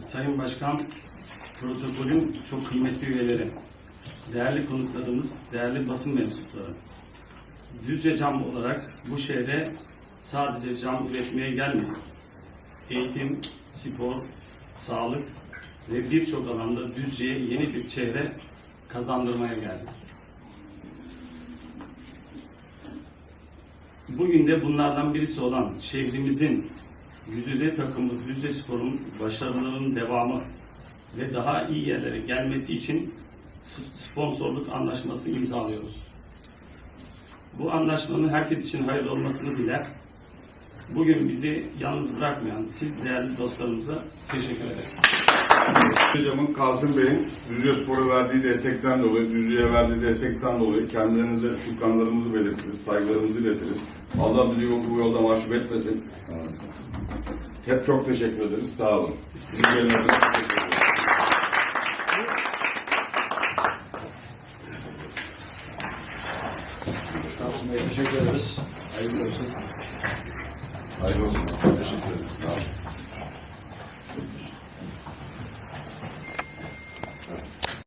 Sayın Başkan, protokolün çok kıymetli üyeleri, değerli konuklarımız, değerli basın mensupları. Düzce Cam olarak bu şehre sadece cam üretmeye gelmedik. Eğitim, spor, sağlık ve birçok alanda Düzce'ye yeni bir çehre kazandırmaya geldik. Bugün de bunlardan birisi olan şehrimizin güzide takımı Düzce Spor'un başarılarının devamı ve daha iyi yerlere gelmesi için sponsorluk anlaşması imzalıyoruz. Bu anlaşmanın herkes için hayırlı olmasını diler. Bugün bizi yalnız bırakmayan siz değerli dostlarımıza teşekkür ederiz. Hocamın Kasım Bey'in Düzce Spor'a verdiği destekten dolayı, Düzce'ye verdiği destekten dolayı kendilerinize şükranlarımızı belirtiriz, saygılarımızı iletiriz. Allah bizi bu yolda mahcup etmesin. Hep çok teşekkür ederiz. Sağ olun. Ederiz. Kasım Bey teşekkür ederiz. Hayırlı olsun. Hayırlı olsun. Teşekkür ederiz. Sağ olun.